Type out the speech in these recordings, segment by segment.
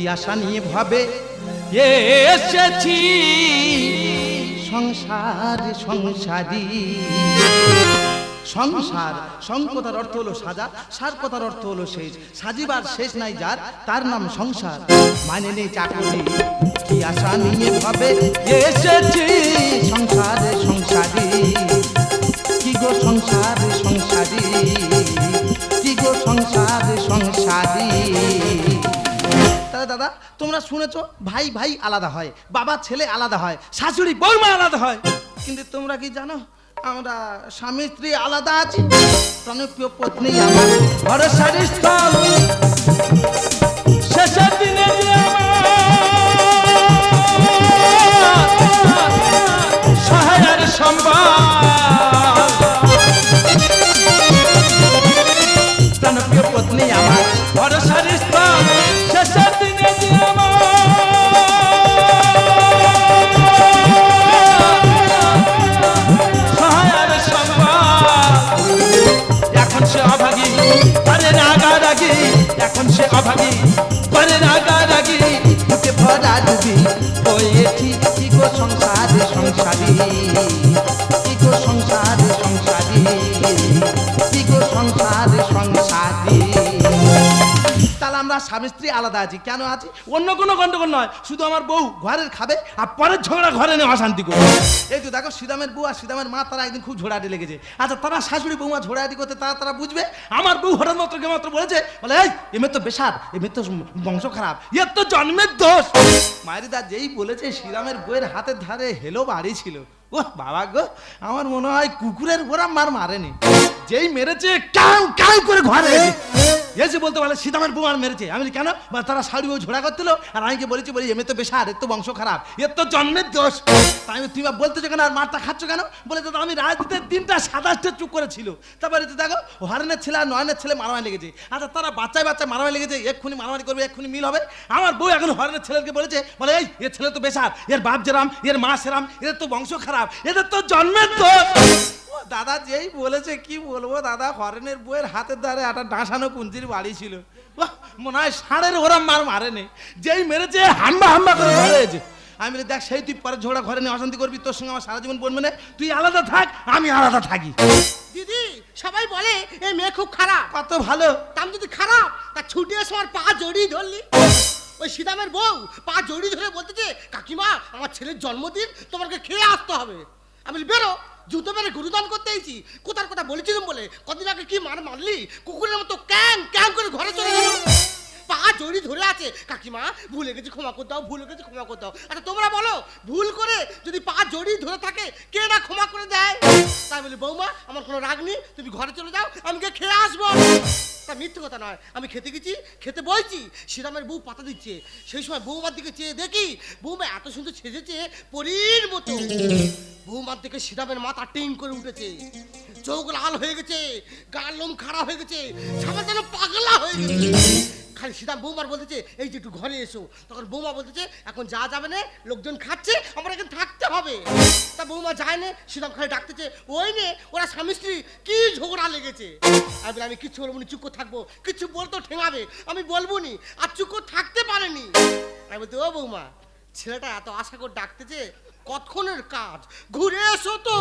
কি আশা নিয়ে ভাবে? এসেছি সংসার, সংসারী। সংসার সং কথার অর্থ হলো সাজা সার কথার অর্থ হলো শেষ। সাজিবার শেষ নাই যার, তার নাম সংসার। মানে নেই চাকরি। কি আশা নিয়ে ভাবে? এসেছি সংসার সংসারী। কি গো সংসার সংসারী? কি গো সংসার সংসারী? দাদা দাদা, তোমরা শুনেছো, ভাই ভাই আলাদা হয়, বাবা, ছেলে আলাদা হয়, শাশুড়ি, বৌমা আলাদা হয়। কিন্তু তোমরা কি জানো, আমরা স্বামী, স্ত্রী আলাদা আছি? প্রাণপ্রিয় পত্নী আমার। ভরসার প্রাণপ্রিয় পত্নী আমার। এখন সে স্বামী স্ত্রী আলাদা আছি। কেন আছি? অন্য কোনো গন্ডগোল নয়। শুধু আমার বউ ঘরের খাবে আর পরের ঝগড়া ঘরে নিয়ে অশান্তি করবে। এই তো দেখো, সিদামের বউ আর সিদামের মা, তারা একদিন খুব ঝোড়াটি লেগেছে। আচ্ছা তারা শাশুড়ি বৌমা ঝোড়াটি করতে তারা তারা বুঝবে? আমার বউ হঠাৎ মাত্র কে মাত্র বলেছে, বলে, এই এমের তো বেসার এমের তো বংশ খারাপ, এর তো জন্মের দোষ। মায়েরিদা যেই বলেছে শ্রীরামের বইয়ের হাতের ধারে হেলো বাড়ি ছিল। ও বাবা গো, আমার মনে হয় কুকুরের ওরা মার মারেনি। যেই মেরেছে, কাউ কাউ করে ঘরে এসে বলতে বলে সীতামের বউ আর মেরেছে। আমি কেন? বা তারা শাড়ি ও ঝোড়া করছিল, আর আমি বলেছি, বলি, এমনি তো বেশার, এর তো বংশ খারাপ, এর তো জন্মের দোষ। তাই আমি তুমি বলতেছো কেন, আর মারটা খাচ্ছ কেন? বলে তো আমি রাজনীতির তিনটা সাতাশটা চুপ করেছিল। তারপরে তো দেখো হরেনের ছেলে আর নয়নের ছেলে মারামারি লেগেছে। আচ্ছা তারা বাচ্চায় বাচ্চা মারামারি লেগেছে, এক্ষুনি মারামারি করবে, এক্ষুনি মিল হবে। আমার বউ এখন হরেনের ছেলেকে বলেছে, বলে, এই, এর ছেলে তো বেশার, এর বাপ যেরাম, এর মা সেরাম, এর তো বংশ খারাপ। এদের তো জন্মের ও দাদা যেই বলেছে কি বলব দাদা হরেনের বইয়ের হাতের ধারে একটা ডাঁসানো কুঞ্চির বাড়ি ছিল। মনে হয় ষাঁড়ের ওরা মার মারেনি। যেই মেরেছে হাম্বা হাম্বা করে ধরেছে আমি বলি দেখ সেই তুই পরে ঝোড়া ঘরে নিয়ে অশান্তি করবি তোর সঙ্গে আমার সারা জীবন বলবে না। তুই আলাদা থাক আমি আলাদা থাকি। দিদি সবাই বলে এই মেয়ে খুব খারাপ। কত ভালো। তাম যদি খারাপ তা ছুটে এসে আমার পা জড়িয়ে ধরলি। ওই সীতামের বউ, পা জড়ি ধরে বলতেছে কাকিমা, আমার ছেলের জন্মদিন, তোমাকে খেয়ে আসতে হবে। আমি বেরো, জুতো মেরে গুরুদান করতে এসেছি। কোথার কথা বলেছিলাম বলে, কদিন আগে কি মার মারলি? কুকুরের মতো ক্যাং ক্যাং করে ঘরে চলে গেল। জড়ি ধরে আছে। কাকিমা, ভুলে গেছি, ক্ষমা করে দাও, ভুলে গেছি, ক্ষমা করে দাও। আচ্ছা তোমরা বলো, ভুল করে যদি পা জড়ি ধরে থাকে, কে না ক্ষমা করে দেয়? তাই বলি, বৌমা, আমার কোনো রাগ নেই, তুমি ঘরে চলে যাও, আমি গিয়ে খেয়ে আসব। তা মিথ্যে কথা নয়, আমি খেতে গেছি, খেতে বইছি, শ্রীরামের বউ পাতা দিচ্ছে। সেই সময় বৌমার দিকে চেয়ে দেখি, বৌমা এত সুন্দর সেজেছে পরীর মতো। বৌমার দিকে শ্রীরামের মাথা টিং করে উঠেছে। চোখ লাল হয়ে গেছে গার লোম খাড়া হয়ে গেছে সবার যেন পাগলা হয়ে গেছে। খালি সীতাম বৌমার বলতেছে, এই যে একটু ঘরে এসো। তখন বৌমা বলতেছে, এখন যা যাবে না, লোকজন খাচ্ছে, আমার এখানে থাকতে হবে। তা বৌমা যায় না সীতাম খালি ডাকতেছে, ওই নে, ওরা স্বামী স্ত্রী, কি ঝগড়া লেগেছে? আমি আমি কিচ্ছু বলব না, চুপ থাকব, কিছু বলতো ঠেঙাবে, আমি বলব নি, আর চুপ থাকতে পারেনি। আমি বলতে, ও বৌমা, ছেলেটা এত আশা করে ডাকতেছে কতক্ষণের কাজ? ঘুরে এসো তো।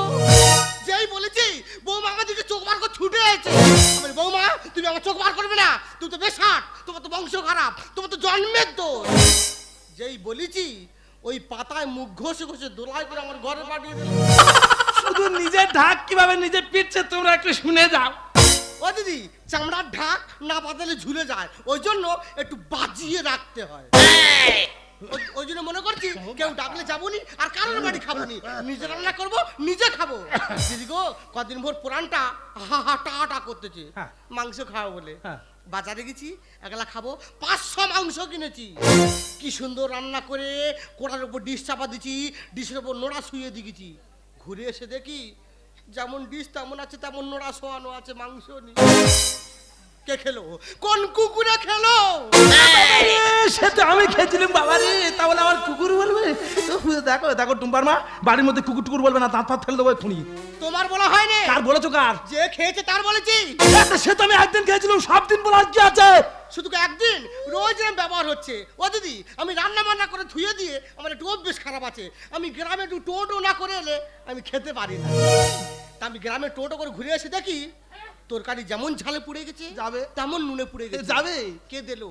যেই বলেছি বৌমা আমার দিকে চোখ বার করে ছুটে এসেছে। আমি বৌমা তুমি আমার চোখ বার করবে না। তুমি তো বেশাট তোমার তো বংশ খারাপ তোমার তো জন্মের দোষ। যেই বলেছি ওই পাতায় মুখ ঘষে ঘষে দোলাই করে আমার ঘরে পাঠিয়ে দিল। শুধু নিজের ঢাক কীভাবে নিজে পিটছে তোমরা একটু শুনে যাও। ও দিদি চামড়ার ঢাক না বাদালে ঝুলে যায়। ওই জন্য একটু বাজিয়ে রাখতে হয়। কেউ ডাকলে যাবনি আর কারোর বাড়ি খাব নি নিজে রান্না করব নিজে খাব। দিদি গো কদিন ভোর পুরানটা হা হা টা টা করতেছে। হ্যাঁ। মাংস খাব বলে। হ্যাঁ। বাজারে গেছি একলা খাব পাঁচশো মাংস কিনেছি। কি সুন্দর রান্না করে কোড়ার উপর ডিশ চাপা দিছি ডিশের উপর নোড়া শুয়ে দিয়েছি ঘুরে এসে দেখি যেমন ডিশ তেমন আছে তেমন নোড়া শোয়ানো আছে মাংস নেই। কে খেলো? কোন কুকুরে খেলো? সে তো আমি খেয়েছিলাম বাবা রে তাহলে আমার কুকুর বলবে? দেখো দেখো টুম্পার মা বাড়ির মধ্যে কুকুর টুকুর বলবে না দাঁত ফাত ফেলে দেবো খুনি তোমার বলা হয়নি? কার বলেছ কার? যে খেয়েছে তার বলেছি। সে তো আমি একদিন খেয়েছিলাম সব দিন বলার কি আছে? শুধু একদিন? রোজ এরম ব্যবহার হচ্ছে। ও দিদি আমি রান্না বান্না করে ধুয়ে দিয়ে আমার একটু অভ্যেস খারাপ আছে। আমি গ্রামে একটু টোটো না করে এলে আমি খেতে পারি না। তা আমি গ্রামে টোটো করে ঘুরে এসে দেখি তরকারি যেমন ঝালে পুড়ে গেছে যাবে। তেমন নুনে পুড়ে গেছে। যাবে। কে দিলো?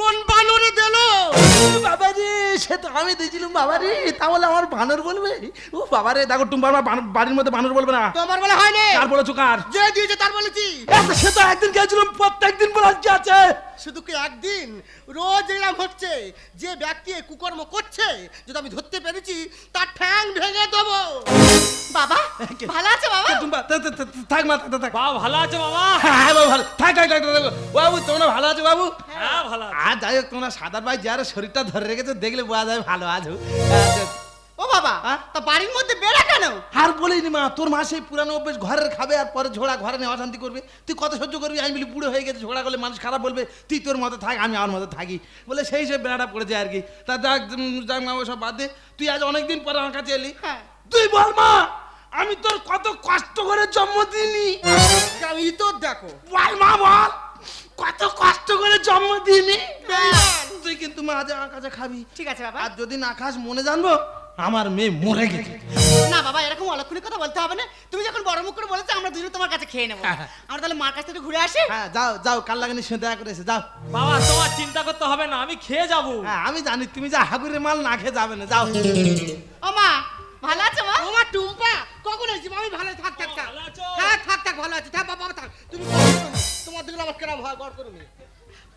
কোন বানরে দিলো? বাবা রে সে তো আমি দিয়েছিলাম বাবা রে তাহলে আমার বানর বলবে? ও বাবা রে দেখো টুম্পা আমার বাড়ির মধ্যে বানর বলবে না। তোমার বলে হয়নি? কার বলেছ কার? যে দিয়েছে তার বলেছি। সে তো একদিন গেছিলাম প্রত্যেক দিন বলে আজকে আছে। শুধু কি একদিন? রোজ এরম হচ্ছে। যে ব্যক্তি কুকর্ম করছে যদি আমি ধরতে পেরেছি তার ঠ্যাং ভেঙে দেবো। বাবা ভালো আছে বাবা? থাক, মা থাক। বাবা ভালো আছে বাবা? হ্যাঁ বাবু ভালো। থাক থাক। বাবু তোমরা ভালো আছো বাবু? হ্যাঁ ভালো আর যাই হোক তোমরা সাদার ভাই যার শরীরটা ধরে রেখেছো দেখলে বোঝা যায় ভালো আছো। ও বাবা? তা বাড়ির মধ্যে বেড়া কেন? আর বলিনি মা তোর মা সেই পুরানো অভ্যেস ঘরের খাবে আর পরে ঝোড়া ঘরে নিয়ে অশান্তি করবে। তুই কত সহ্য করবি? আমি বলি বুড়ো হয়ে গেছে ঝোড়া করলে মানুষ খারাপ বলবে। তুই তোর মতো থাক আমি আমার মতো থাকি। বলে সেই সব বেড়াটা পড়েছে আর কি। তা যাক যাক মা বাদ দে। তুই আজ অনেকদিন পরে আমার কাছে এলি। হ্যাঁ। তুই বল মা! আমি তোর কত কষ্ট করে জন্ম দিইনি। আমি তো দেখো। বল মা বল। কত কষ্ট করে জন্ম দিইনি। তুই কিন্তু মা আজ আমার কাছে খাবি। ঠিক আছে বাবা। আর যদি না খাস মনে জানব আমার মেয়ে মরে গেছে। না বাবা এরকম অলক্ষণের কথা বলতে হবে না। তুমি যখন বড় মুখ করে বলেছ আমরা দুজনে তোমার কাছে খেয়ে নেব। হ্যাঁ। আমরা তাহলে মার কাছ থেকে ঘুরে আসি? হ্যাঁ যাও যাও কাল লাগানি শুনে দেখা করে এসে যাও। বাবা তোমার চিন্তা করতে হবে না আমি খেয়ে যাব। হ্যাঁ আমি জানি তুমি যা হাগুরের মাল না খেয়ে যাবে না যাও। ও মা ভালো আছো মা আমার টুম্পা কখন এসেছি আমি ভালো থাক থাক থাক ভালো আছো? হ্যাঁ থাক ভালো আছি। থাক বাবা থাক। তুমি। তোমার দিকে আমার কেরাম হয় গড় করুন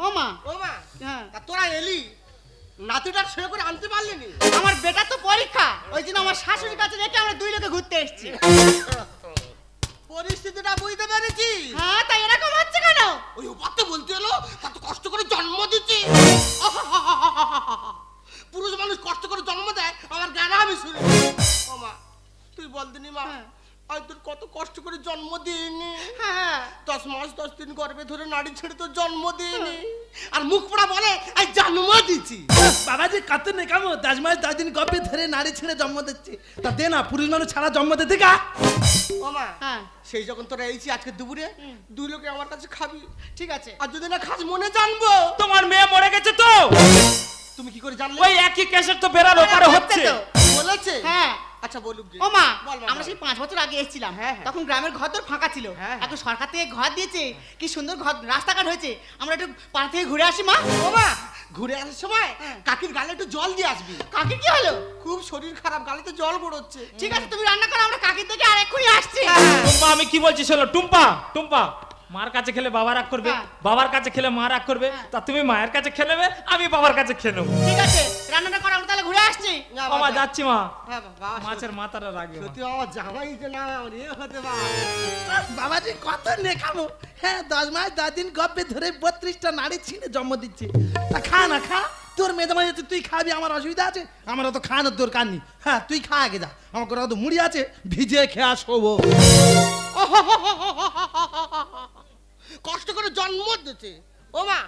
ও মা। ও মা। হ্যাঁ। তোরা এলি? নাতিটা শুয়ে করে আনতে পারলি নি? আমার বেটা তো পরীক্ষা। ওই জন্য আমার শাশুড়ির কাছে রেখে আমরা দুই লোকে ঘুরতে এসেছি। পরিস্থিতিটা বুঝতে পেরেছি? হ্যাঁ তাই এরকম হচ্ছে কেন? ওই ওপার তো বলতে এলো তা তো কষ্ট করে জন্ম দিচ্ছি। পুরুষ মানুষ কষ্ট করে জন্ম দেয় আমার জ্ঞান আমি শুনি। ও মা তুই বল দিনি মা হ্যাঁ। আমি তোর কত কষ্ট করে জন্ম দিইনি হ্যাঁ। দশ মাস দশ দিন গর্ভে ধরে নাড়ি ছেড়ে তো জন্ম দিইনি আর মুখ পোড়া বলে আমি জন্ম দিচ্ছি বাবা যে কাতে নেই কামো দশ মাস দশ দিন কবে ধরে নারী ছেড়ে জন্ম দিচ্ছে। তা দে না পুরুষ মানুষ ছাড়া জন্ম দিতে গা। ও মা হ্যাঁ। সেই যখন তোরা এইছি আজকে দুপুরে দুই লোকে আমার কাছে খাবি। ঠিক আছে। আর যদি না খাস মনে জানব। তোমার মেয়ে মরে গেছে তো? তুমি কি করে জানলে? ওই একই কেসের তো বেড়ার ওপারে হচ্ছে। বলেছে? হ্যাঁ। আচ্ছা বলুক ও মা আমরা সেই পাঁচ বছর আগে এসেছিলাম। হ্যাঁ, হ্যাঁ। তখন গ্রামের ঘর তোর ফাঁকা ছিল। হ্যাঁ। এখন সরকার থেকে ঘর দিয়েছে কি সুন্দর ঘর রাস্তাঘাট হয়েছে। আমরা একটু পাড়া থেকে ঘুরে আসি মা। ও মা ঘুরে আসার সময়। কাকির গালে একটু জল দিয়ে আসবি। কাকি কি হলো? খুব শরীর খারাপ গালেতে জল গড়োচ্ছে। ঠিক আছে তুমি রান্না করো আমরা কাকির থেকে আর এক্ষুনি আসছি। টুম্পা আমি কি বলছি শোনো টুম্পা টুম্পা মার কাছে খেলে বাবা রাগ করবে। বাবার কাছে খেলে মা রাগ করবে। তা তুমি মায়ের কাছে খেয়ে নেবে আমি বাবার কাছে খেয়ে নেব। ঠিক আছে রান্নাটা করো আমরা তাহলে ঘুরে আসছি। বাবা বাবা, যাচ্ছি মা। হ্যাঁ, মাছের মাথাটা রাখবে। সত্যি আমার জামাই যে না আমার হতে বাবা যে কত নেকামো। হ্যাঁ দশ মাস দশ দিন গপ্পে ধরে বত্রিশটা নারী ছিঁড়ে জন্ম দিচ্ছে। তা খা না খা। তোর মেয়ে আছে তুই খাবি আমার অসুবিধা আছে। আমার অত খাওয়ানোর দরকার নেই। হ্যাঁ তুই খা আগে যা। আমার করে অত মুড়ি আছে ভিজে খেয়া শোবো। কষ্ট করে জন্ম দিতে ও মা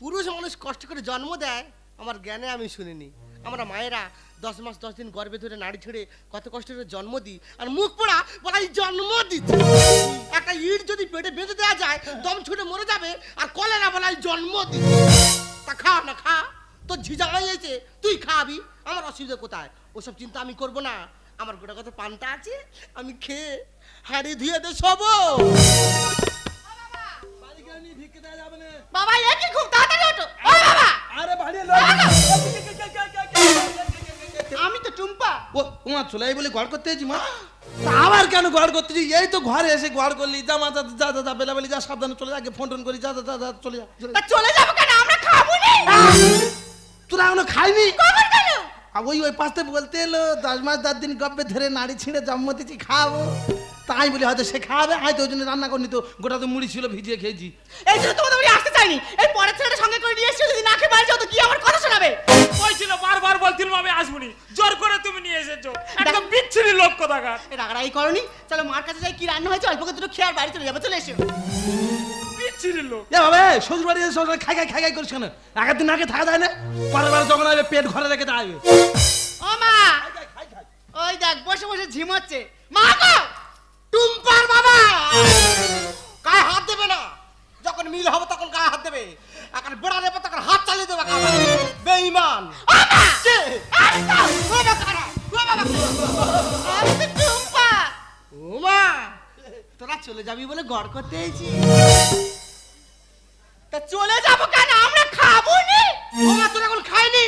পুরুষ মানুষ কষ্ট করে জন্ম দেয়। আমার জ্ঞানে আমি শুনিনি। আমরা মায়েরা দশ মাস দশ দিন গর্ভে ধরে নাড়ি ছেড়ে কত কষ্ট করে জন্ম দিই আর মুখ পোড়া বলা এই জন্ম দিচ্ছে। একটা ইট যদি পেটে বেঁধে দেওয়া যায় দম ছুটে মরে যাবে আর কলেরা বলা এই জন্ম দিচ্ছে। তা খা না খা তোর ঝিঝা হয়ে গেছে তুই খাবি আমার অসুবিধা কোথায়? ওসব চিন্তা আমি করব না। আমার গোটা কথা পান্তা আছে আমি খেয়ে হাড়ি ধুয়ে দে সব বাবা এ কি খুব তাড়াতাড়ি ওঠো। আরে বাড়ি আমি তো টুম্পা। ও তোমার চলে আই বলে গড় করতে হয়েছি মা। আবার কেন গড় করতেছি এই তো ঘরে এসে গড় করলি যা মা যা যা যা, বেলা বেলি যা সাবধানে চলে যা আগে ফোন টোন করি যা যা চলে যা চলে যাব কেন? আমরা খাব নি। তোরা এখনও খাইনি? কখন কেন ওই ওই পাশে বলতে এলো দশ মাস দশ দিন ধরে নাড়ি ছিঁড়ে জন্ম দিচ্ছি খাব। তাই বলি হয়তো সে খাবে আমি তো ওই জন্য রান্না করিনি তো। গোটা তো মুড়ি ছিল ভিজিয়ে খেয়েছি। এই জন্য তোমাদের বাড়ি আসতে চাইনি। এই পরের ছেলেটা সঙ্গে করে নিয়ে এসছো যদি না খেয়ে বাড়ি যাও তো কি আমার কথা শোনাবে? বলছিল বারবার বলছিলাম আমি আসবনি। জোর করে তুমি নিয়ে এসেছ। একদম বিচ্ছিরি লোক কোথাকার। এই রাগারাগি করনি। চলো মার কাছে যাই কি রান্না হয়েছে অল্প করে দুটো খেয়ে আর বাড়ি চলে যাব। চলে এসো। বিচ্ছিরি লোক। এ বাবা শ্বশুর বাড়ি শ্বশুর খাই খাই খাই খাই করিস কেন? আগের দিন আগে থাকা যায় না। পরের বার যখন আসবে পেট ঘরে রেখে যাবে ও মা! ওই দেখ বসে বসে ঝিমাচ্ছে মা গো! টুম্পার বাবা! গায়ে হাত দেবে না। যখন মিল হবে তখন গায়ে হাত দেবে। এখন বেড়া দেবে তখন হাত চালিয়ে দেবে বেঈমান! তোরা চলে যাবি বলে গড় করতে তা চলে যাব কেন? আমরা খাব নি? তোরা এখন খাইনি?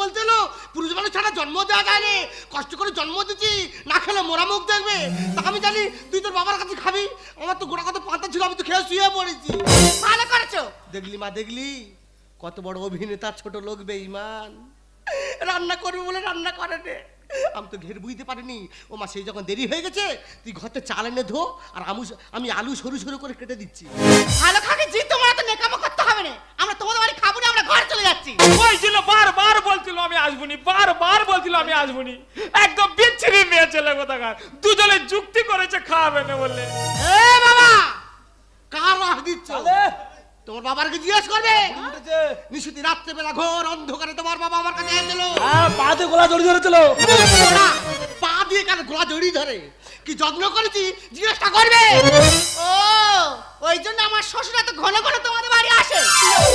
বলছিল, পুরুষ মানুষ ছাড়া জন্ম দেওয়া যায় না কষ্ট করে জন্ম দিচ্ছি না খেলে মোরা মুখ দেখবে। তা আমি জানি, তুই তোর বাবার কাছে খাবি। আমার তো গোড়া কত পাতা ছিল, আমি তো খেয়ে শুয়ে পড়েছি ভালো করেছ? দেখলি মা, দেখলি? কত বড় অভিনেতা, ছোট লোক, বেঈমান। রান্না করবে বলে রান্না করে নে। আমি তো ঘের বুঝতে পারিনি। ও মা, সেই যখন দেরি হয়ে গেছে, তুই ঘরতে চাল এনে ধো, আর আমু আমি আলু সরু সরু করে কেটে দিচ্ছি। ভালো খাকে জি, তোমার তো নেকামো হবে না আমরা তোমাদের বাড়ি খাব না আমরা ঘর চলে যাচ্ছি। ওই ছিল বারবার বলছিল আমি আসবনি বারবার বলছিল আমি আসবনি। একদম বিচ্ছিরি মেয়ে ছেলে কোথাকার। দুজনে যুক্তি করেছে খাওয়াবে না বললে। এ বাবা কার রাহ দিচ্ছ? তোমার বাবারকে জিজ্ঞেস করবে? নিশুতি রাত্রেবেলা ঘোর অন্ধকারে তোমার বাবা আমার কাছে এসেছিল। পাতে গোলা জড়ি ধরেছিল। দিয়ে কেন গোলা জড়িয়ে ধরে। কি যত্ন করেছি? জিজ্ঞেসটা করবে? ও ওই জন্য আমার শ্বশুর এত ঘন ঘন তোমাদের বাড়ি আসে।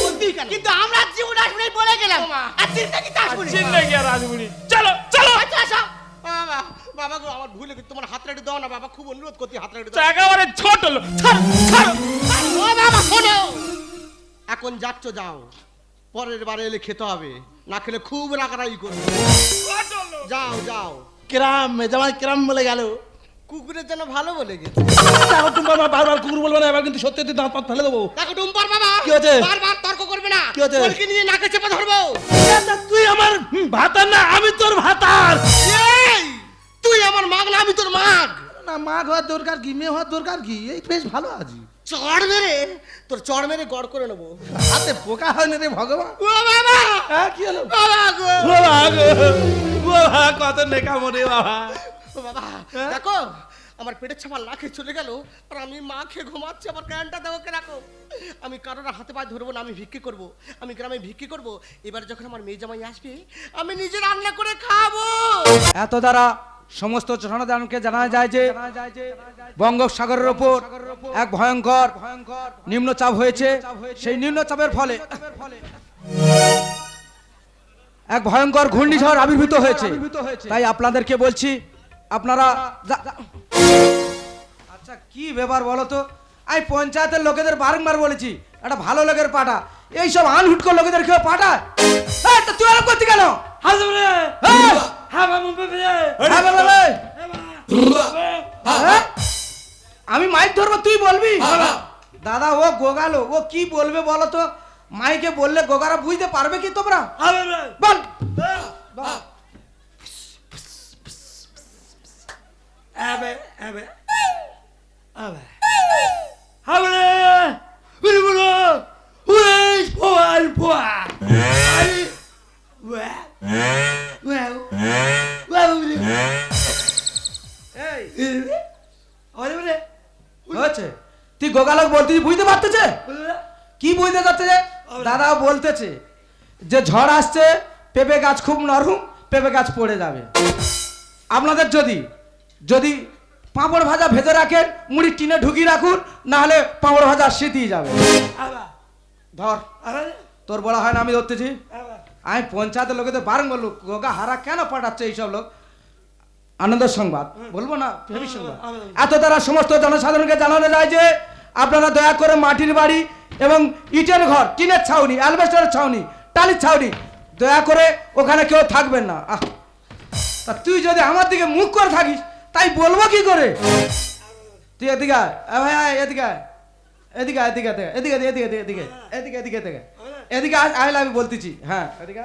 বুদ্ধি কিন্তু আমরা জীবন আসব বলে গেলাম। আর চিন্তা কি আসব চিন্তা কি আর আসবনি? চলো চলো। আচ্ছা আসো বাবা বাবা গো আমার ভুলে গেছে। তোমার হাতটা একটু দাও না বাবা। খুব অনুরোধ করছি হাতটা একটু তো দাও। একেবারে ছোট লোক ও বাবা শোনো। এখন যাচ্ছ যাও। পরের বারে এলে খেতে হবে। না খেলে খুব রাগারাগি করবে। যাও যাও। কিরাম জামাই কিরাম বলে গেল। কুকুরের জন্য ভালো বলে গেছে। দেখো বারবার কুকুর বলবে না এবার কিন্তু সত্যি সত্যি দাঁত পাত ফেলে দেবো। দেখো বাবা কি হয়েছে? বারবার তর্ক করবে না। কি হয়েছে? কলকি নিয়ে নাকে চেপে ধরবো। তুই আমার ভাতার না আমি তোর ভাতার। এই, তুই আমার মাগ না আমি তোর মাগ। না মা হওয়ার দরকার কি মেয়ে হওয়ার দরকার কি? এই বেশ ভালো আছি চড় মেরে তোর চড় মেরে গড় করে নেব। হাতে পোকা হয় না রে ভগবান। ও বাবা! হ্যাঁ কি হলো? বাবা গো! বাবা গো, বাবা কত নেকা মরে বাবা। ও বাবা হ্যাঁ? দেখো আমার পেটের ছাপা লাখে চলে গেল আর আমি মা খেয়ে ঘুমাচ্ছি আমার কানটা দেবো কে রাখো। আমি কারোর হাতে পায়ে ধরবো না আমি ভিক্ষি করব। আমি গ্রামে ভিক্ষি করব। এবার যখন আমার মেয়ে জামাই আসবে আমি নিজে রান্না করে খাব। এত দ্বারা সমস্ত জনদানকে জানা যায় যে বঙ্গোপসাগরের ওপর এক ভয়ঙ্কর নিম্নচাপ হয়েছে। সেই নিম্নচাপের ফলে এক ভয়ঙ্কর ঘূর্ণিঝড় আবির্ভূত হয়েছে। তাই আপনাদেরকে বলছি আপনারা আচ্ছা কি ব্যাপার বলো তো? আমি পঞ্চায়েতের লোকেদের বারংবার বলেছি একটা ভালো লোকের পাঠা। এইসব আনহুটকো লোকেদের কেউ এই, তুই আরও করতে কেন? আমি মাইক ধরবো তুই বলবি? দাদা ও গোগালো ও কি বলবে বলো তো? মাইকে বললে গোগারা বুঝতে পারবে কি তোমরা? বল। বল। হয়েছে গোগালক বলতে বুঝতে পারতেছে? কি বুঝতে পারতেছে? দাদা বলতেছে যে ঝড় আসছে, পেঁপে গাছ খুব নরম, পেঁপে গাছ পড়ে যাবে। আপনাদের যদি যদি পাঁপড় ভাজা ভেজে রাখেন, মুড়ি টিনে ঢুকিয়ে রাখুন না হলে পাঁপড় ভাজা শীতই যাবে। ধর, তোর বলা হয় না, আমি ধরতেছি। আমি পঞ্চায়েতের লোকেদের বারং বলল গোগা হারা কেন পাঠাচ্ছে এইসব লোক? আনন্দের সংবাদ, বলব না এত তারা সমস্ত জনসাধারণকে জানানো যায় যে আপনারা দয়া করে মাটির বাড়ি এবং ইটের ঘর, টিনের ছাউনি, অ্যালবেস্টারের ছাউনি, টালির ছাউনি, দয়া করে ওখানে কেউ থাকবেন না। আহ, তা তুই যদি আমার দিকে মুখ করে থাকিস, তাই বলব কি করে? তুই এদিকে। ভাই এদিকে এদিকে এদিকে এদিকে এদিকে এদিকে এদিকে এদিকে এদিকে এদিকে এদিকে আমি বলতেছি। হ্যাঁ এদিকে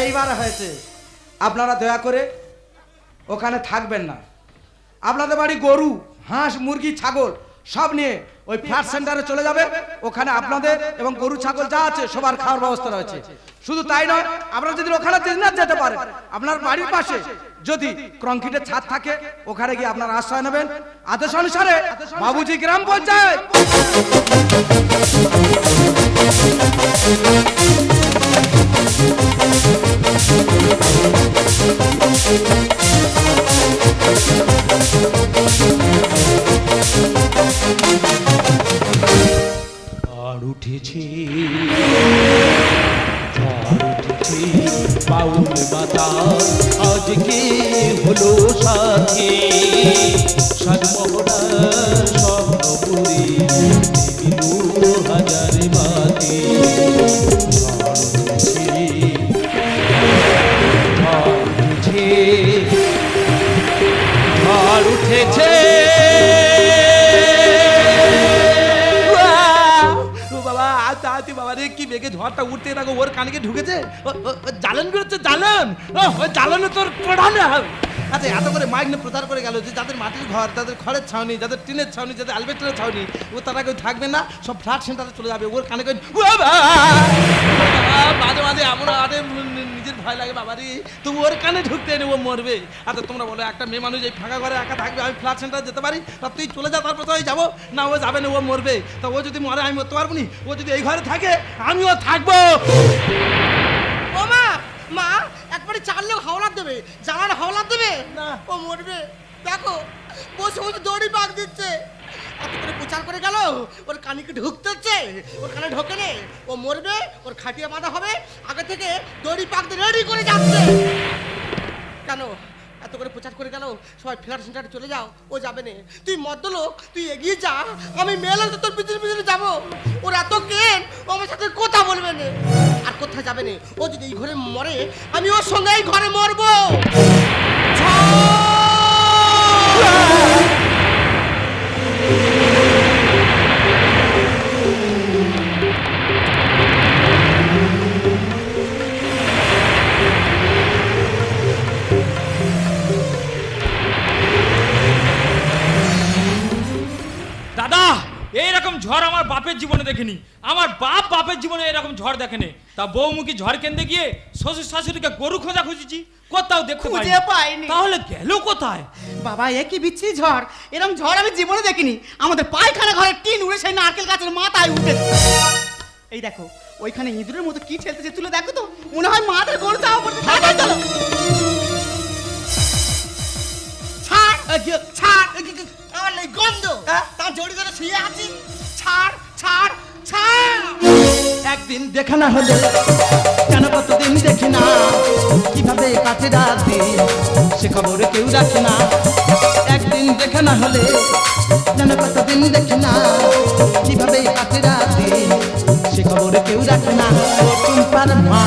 এইবার হয়েছে। আপনারা দয়া করে ওখানে থাকবেন না। আপনাদের বাড়ি গরু, হাঁস, মুরগি, ছাগল, সব নিয়ে ওই ফ্ল্যাট সেন্টারে চলে যাবে। ওখানে আপনাদের এবং গরু, ছাগল যা আছে, সবার খাওয়ার ব্যবস্থা রয়েছে। শুধু তাই নয়, আপনারা যদি ওখানে না যেতে পারেন, আপনার বাড়ির পাশে যদি কংক্রিটের ছাদ থাকে, ওখানে গিয়ে আপনার আশ্রয় নেবেন। আদেশ অনুসারে বাবুজি গ্রাম পঞ্চায়েত। উঠেছে। উঠেছে বাউল মাতা আজকে হলো সাথী। স্বপ্নপুরী ঝড়টা উঠতে থাকো ওর কানকে ঢুকেছে। জ্বালান বেরোচ্ছে, জ্বালান! ওই জ্বালানে তোর প্রধানে হবে আচ্ছা এত করে মাইক নিয়ে প্রচার করে গেল যে যাদের মাটির ঘর তাদের খড়ের ছাউনি, যাদের টিনের ছাউনি, যাদের আলবেস্টারের ছাউনি, ও তারা কেউ থাকবে না, সব ফ্ল্যাট সেন্টারে চলে যাবে। ওর কানে কই বাবা! মাঝে এমন নিজের ভয় লাগে বাবা রে তুমি ওর কানে ঢুকতে এনে ও মরবে আচ্ছা তোমরা বলো একটা মেয়ে মানুষ এই ফাঁকা ঘরে একা থাকবে আমি ফ্ল্যাট সেন্টারে যেতে পারি? তা তুই চলে যা তারপর তো যাব। না ও যাবে না ও মরবে। তা ও যদি মরে আমি মরতে পারব নি? ও যদি এই ঘরে থাকে আমিও থাকব। ও মা মা একবারে চার লোক হাওলাত দেবে। জানার হাওলাত দেবে? না। ও মরবে। দেখো বসে বসে দড়ি পাক দিচ্ছে। এত করে প্রচার করে গেল, ওর কানিকে ঢুকতে হচ্ছে, ওর কানে ঢোকে নে, ও মরবে, ওর খাটিয়ে বাঁধা হবে, আগে থেকে দড়ি পাকতে রেডি করে যাচ্ছে। কেন? এত করে প্রচার করে গেল, সবাই ফ্ল্যাট সেন্টারে চলে যাও, ও যাবে না। তুই মদ্য লোক তুই এগিয়ে যা, আমি মেলে তো তোর পিছনে পিছনে যাব। ওর এত কেন ও আমার সাথে কথা বলবে না। আর কোথায় যাবে না? ও যদি এই ঘরে মরে, আমি ওর সঙ্গে এই ঘরে মরবো। ঝড় আমার বাপের জীবনে দেখিনি। আমার বাপ বাপের জীবনে এরকম ঝড় দেখেনি। তা বৌমুখী ঝড় কেন্দ্রে গিয়ে শ্বশুর শাশুড়িকে গরু খোঁজা খুঁজেছি কোথাও দেখতে খুঁজে পাইনি। তাহলে গেল কোথায়? বাবা এ কি বিচ্ছি ঝড়? এরকম ঝড় আমি জীবনে দেখিনি। আমাদের পায়খানা ঘরের টিন উড়ে সেই নারকেল গাছের মাথায় উঠে। এই দেখো ওইখানে ইঁদুরের মতো কি ঠেলতেছে তুলে দেখো তো। মনে হয় মাথায় গরু চাওয়া পড়ছে। তাড়াতাড়ি চলো। ছাড় ছাড় আমার গন্ধ। তার জড়ি ধরে শুয়ে আছি। ছাড় ছাড় ছাড়। একদিন দেখা না হলে, কেন কতদিন দেখি না? কীভাবে কাটে রাত সে খবর কেউ রাখে না। একদিন দেখা না হলে, কেন কতদিন দেখি না? কীভাবে কাটে রাত সে খবর কেউ রাখে না। মা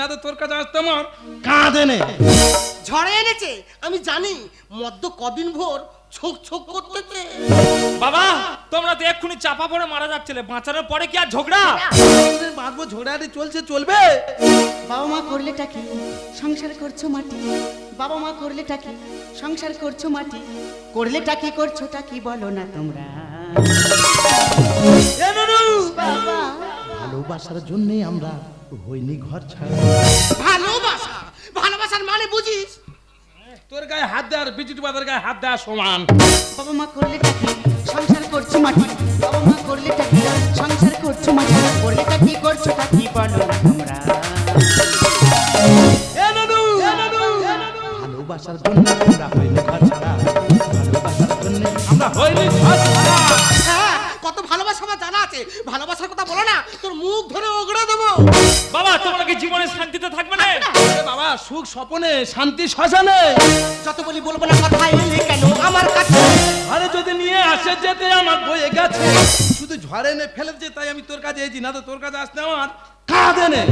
না তো তোর কাছে আসতে আমার? কাঁধে নে। ঝড়ে এনেছে আমি জানি মদ্য কদিন ভোর ছোক ছোক করতেছে। বাবা তোমরা তো এক্ষুনি চাপা পড়ে মারা যাচ্ছিলে বাঁচানোর পরে কি আর ঝগড়া? বাঁধবো ঝগড়াটি চলছে চলবে? বাবা মা করলে টাকি সংসার করছ মাটি? বাবা মা করলে টাকি সংসার করছ মাটি? করলে টাকি করছ টাকি বলো না তোমরা? এ নুনু! বাবা। ভালোবাসার জন্যে আমরা হইনি ঘর ছাড়া। ভালোবাসা? ভালোবাসার মানে বুঝিস? তোর গায়ে হাত দেওয়ার বিচুটি বাজার গায়ে হাত দেওয়া সমান। বাবা মা করলে টাকি সংসার করছ মাটি? বাবা মা করলে টাকি সংসার করছ মাটি? করলে টাকি করছ টাকি বলো তোমরা। ভালোবাসার জন্য আমরা হইনি ঘর ছাড়া। ভালোবাসার জন্য আমরা হইনি ঘর ছাড়া। হ্যাঁ কত ভালোবাসা আমার জানা আছে। ভালোবাসার কথা বলো না তোর মুখ ধরে ওগড়ে দেবো। তোমরা কি জীবনে শান্তিতে থাকবে না। বাবা সুখ স্বপনে শান্তি শ্মশানে। যত বলি বলব না কথা এলে কেন? আমার কাছে। আরে যদি নিয়ে আসে যেতে আমার বয়ে গেছে। শুধু ঝড়ে এনে ফেলেছে তাই আমি তোর কাছে এসেছি। না তো তোর কাছে আসতে আমার কাঁদে নে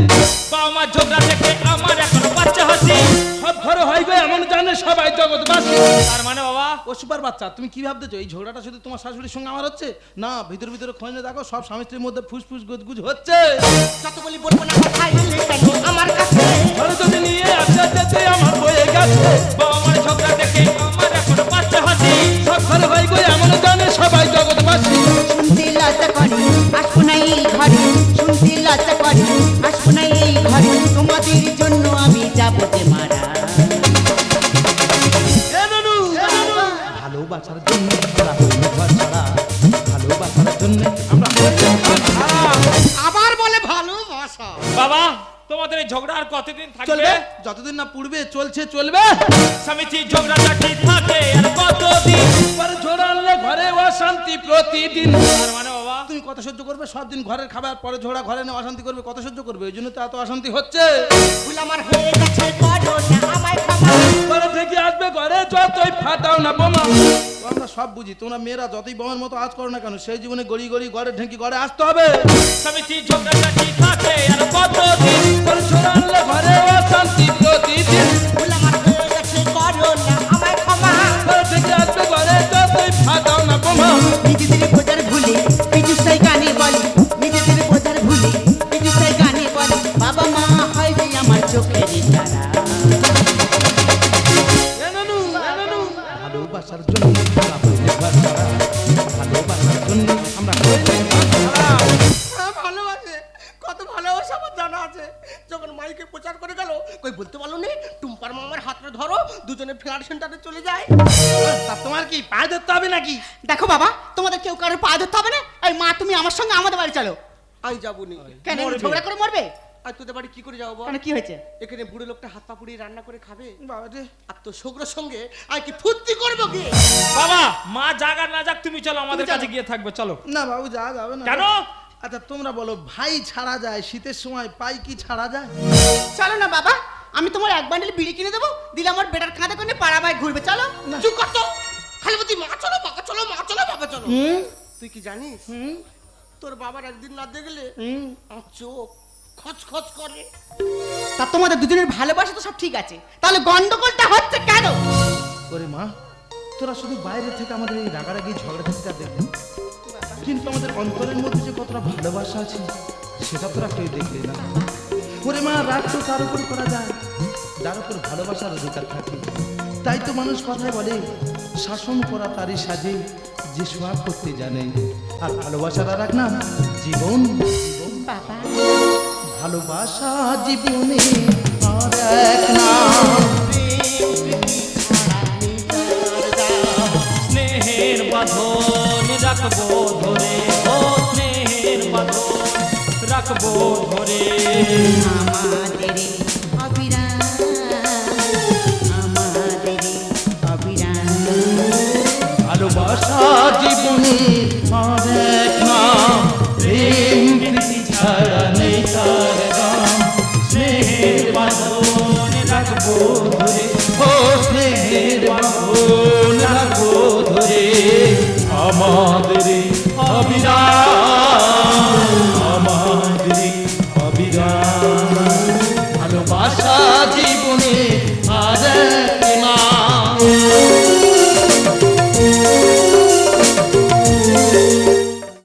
বাবা মা ঝগড়া থেকে আমার এখন বাচ্চা হাসি সব ঘরে হয় গো এমন জানে সবাই জগৎবাসী। তার মানে বাবা? ও সুপার বাচ্চা তুমি কি ভাবতেছো? এই ঝগড়াটা শুধু তোমার শাশুড়ির সঙ্গে আমার হচ্ছে? না ভিতর ভিতরে খোঁজ দেখো সব স্বামী স্ত্রীর মধ্যে ফুসফুস গুজগুজ হচ্ছে। যত বলি বলব না করবে দিন ঘরের খাবার পরে ঝোড়া ঘরে নিয়ে অশান্তি করবে কত সহ্য করবে? এই জন্য তো এত অশান্তি হচ্ছে। আমার হয়ে গেছে করো না আমায় ক্ষমা। ঘরে থেকে আসবে ঘরে যতই ফাটাও না বোমা। আমরা সব বুঝি তোমরা মেয়েরা যতই বোমার মতো আজ করো না কেন সেই জীবনে গড়ি গড়ি ঘরে ঢেঁকি ঘরে আসতে হবে। ঘরে অশান্তি প্রতিদিন। কত ভালোবাসা আমার জানা আছে। যখন মাইকে প্রচার করে গেল কই বলতে পারল নি টুম্পার মামার হাতটা ধরো দুজনে ফ্ল্যাট সেন্টারে চলে যায়। তা তোমার কি পায়ে ধরতে হবে নাকি? দেখো বাবা তোমাদের কেউ কারোর পা ধরতে হবে না। এই মা তুমি আমার সঙ্গে আমাদের বাড়ি চলো। আমি যাব নি। কেন ঝগড়া করে মরবে? আর তোদের বাড়ি কি করে যাব? কেন কি হয়েছে? এখানে বুড়ো লোকটা হাত পা পুড়িয়ে রান্না করে খাবে? বাবা রে আর তোর শোকরের সঙ্গে আমি কি ফুর্তি করব কি বাবা মা আর না যাক তুমি চলো আমাদের কাছে গিয়ে থাকবে চলো। না বাবু যাওয়া যাবে না। কেন? আচ্ছা তোমরা বলো ভাই ছাড়া যায় শীতের সময় পাই কি ছাড়া যায়? চলো না বাবা আমি তোমার এক বান্ডেল বিড়ি কিনে দেবো দিলে আমার বেটার কাঁধে করে পাড়া বাই ঘুরবে চলো। চুপ কর তো। খালি বলছি মা চলো বাবা চলো মা চলো বাবা চলো। তুই কি জানিস? তোর বাবার একদিন না দেখলে আমার চোখ খচ খচ করে। তা তোমাদের দুজনের ভালোবাসা তো সব ঠিক আছে। তাহলে গন্ডগোলটা হচ্ছে কেন? ওরে মা তোরা শুধু বাইরে থেকে আমাদের এই রাগারাগি ঝগড়া ঝাঁটিটা দেখবে কিন্তু আমাদের অন্তরের মধ্যে যে কতটা ভালোবাসা আছে সেটা তোরা কেউ দেখবে না। ওরে মা রাগ তো তার উপর করা যায় যার উপর ভালোবাসার অধিকার থাকে। তাই তো মানুষ কথায় বলে শাসন করা তারই সাজে যে সোহাগ করতে জানে। আর ভালোবাসার আর এক নাম জীবন। বাবা। ভালোবাসা জীবনে আর এক নাম স্নেহের বাঁধন রাখব ধরে ও স্নেহের বাঁধন রাখব ধরে। আমাদের বাঁধন